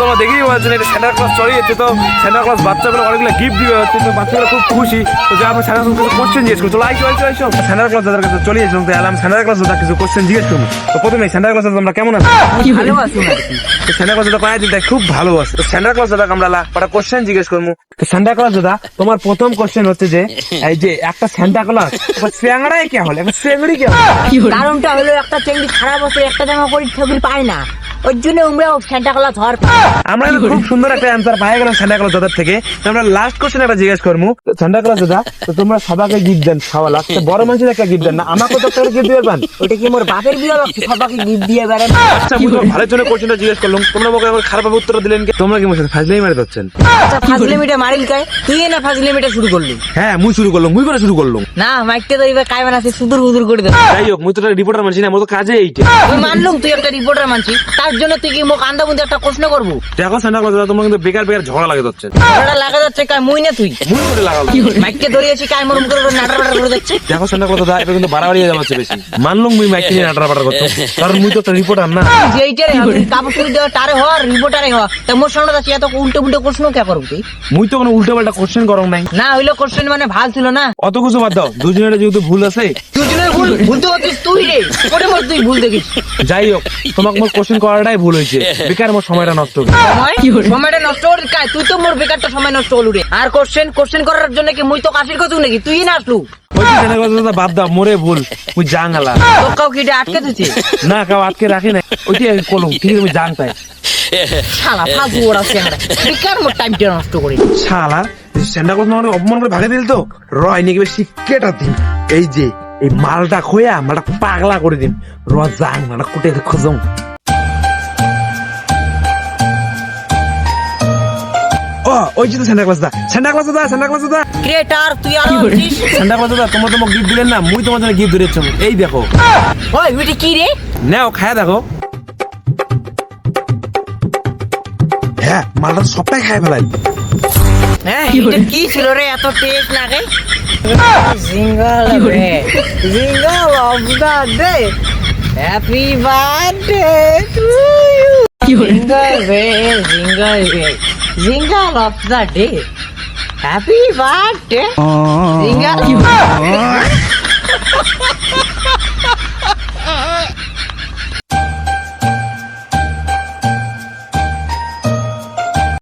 তোমরা দেখেই পাচ্ছেন এটা স্যান্টা ক্লাস চড়িয়েছে তো স্যান্টা ক্লাস বাচ্চাগুলো অনেকগুলো গিফট দিবে হচ্ছে তো বাচ্চাগুলো খুব খুশি। তো যে আমরা স্যান্টা ক্লাস কোশ্চেন জিজ্ঞেস করছি। চলো আইসো আইসো আইসো। স্যান্টা ক্লাস দাদার কাছে চলে এসেছিলাম তো এলাম স্যান্টা ক্লাস দাদা কিছু কোশ্চেন জিজ্ঞেস করব। তো প্রথমে স্যান্টা ক্লাস দাদা আমরা কেমন আছি? ভালো আছো তো স্যান্টা ক্লাস দাদা কয়েকদিন তাই খুব ভালো আছে তো স্যান্টা ক্লাস দাদা আমরা লা একটা কোশ্চেন জিজ্ঞেস করব। তো স্যান্টা ক্লাস দাদা তোমার প্রথম কোশ্চেন হচ্ছে যে এই যে একটা স্যান্টা ক্লাস স্যাংড়াই কে হল? একটা স্যাংড়ি কে হল? কারণটা হলো? একটা চেংড়ি খারাপ বছর একটা জামা পরি ঠগুল পায় না। ওর জন্য আমরা সেন্টা কলা ধর আমরা খুব সুন্দর একটা অ্যান্সার পাই গেলাম সান্টা দাদার থেকে। আমরা লাস্ট কোশ্চেন একটা জিজ্ঞেস করব সান্টা দাদা তো তোমরা সবাইকে গিফট দেন বড় মানুষের একটা গিফট দেন না আমাকে তো একটা গিফট ওটা কি মোর বাপের বিয়ে লাগছে সবাইকে গিফট দিয়ে বেড়ান আচ্ছা তোমার ভালোর জন্য কোশ্চেনটা জিজ্ঞেস করলাম। তোমরা আমাকে খারাপ উত্তর দিলেন কি? তোমরা কি মোর ফাজলাই মারি দিচ্ছেন আচ্ছা মারিল কায় তুই না ফাজলে মিটা শুরু করলি? হ্যাঁ মুই শুরু করলাম মুই করে শুরু করলাম। না মাইকতে তো এবার কায় বানাচ্ছে সুদূর হুদুর করে দেবে। যাই হোক মুই তো রিপোর্টার মানছি না মোর তো কাজে এইটা। তুই মানলুম তুই একটা রিপোর্টার মানছি তার জন্য তুই কি মুখ আন্দা বুন্দে একটা প্রশ্ন করব? দেখো ক্লাস দাদা তোমরা কিন্তু বেকার বেকার ঝগড়া লাগে দিচ্ছেন ওটা লাগা যাচ্ছে কায় মুই না তুই? মুই করে লাগাল মাইককে ধরিয়েছি কায় মরম করে নাটার বাটার করে যাচ্ছে দেখো সান্টা ক্লাস দাদা এটা কিন্তু বাড়াবাড়ি যাচ্ছে বেশি। মানলুম মুই মাইক নিয়ে নাটার বাটার করতাম। কারণ মুই তো একটা রিপোর্টার না। যেইটারে কাপড় চুরি দেওয়া তারে হওয়ার রিপোর্টারে হওয়া তা মোর সামনে যাচ্ছি এত উল্টো উল্টো প্রশ্ন কে করব তুই? মুই তো কোনো উল্টো পাল্টা কোশ্চেন করম নাই। না হইল কোশ্চেন মানে ভালো ছিল না। অত কিছু বাদ দাও। দুজনের যেহেতু ভুল আছে। দুজনের ভুল ভুল তো তুই রে। ওটা মোর তুই ভুল দেখিস। যাই হোক তোমাকে মোর কোশ্চেন করাটাই ভুল হয়েছে। বেকার মোর সময়টা নষ্ট হলো। সময়টা নষ্ট করিস কায় তুই তো মোর বেকারটা সময় নষ্ট হলু রে। আর কোশ্চেন কোশ্চেন করার জন্য কি মুই তো কাশির কচু নাকি? তুই না আসলু? ওই যে জানা কথা বাদ দাও মোরে ভুল। মুই জাঙ্গালা। কাউ কি আটকে না কাউ আটকে রাখি না ওইটি কলম ঠিক শালা ফালতু ওরা বেকার মোর টাইমটা নষ্ট করি। শালা স্যান্ডা কথা মানে অপমান করে ভাগে দিল তো? রয় নাকি শিক্ষাটা দিন। এই যে এই মালটা খোয়া মালটা পাগলা করে দিন। র যাং মালটা কুটে খোঁজং ওই যে তো ক্লাস দা স্যান্ডা ক্লাস দা স্যান্ডা ক্লাস দা। ক্রিয়েটার তুই আর স্যান্ডা ক্লাস দা তোমার তোমাকে গিফট দিলেন না মুই তোমার জন্য গিফট দিয়েছি এই দেখো। ওই ওইটা কি রে? নাও খায়া দেখো। হ্যাঁ মালটা সবটাই খায় ফেলাই হ্যাঁ এটা কি ছিল রে? এত টেস্ট লাগে জিঙ্গল রে jingle of the day happy birthday to you jingle রে জিঙ্গল রে jingle of the day happy birthday jingle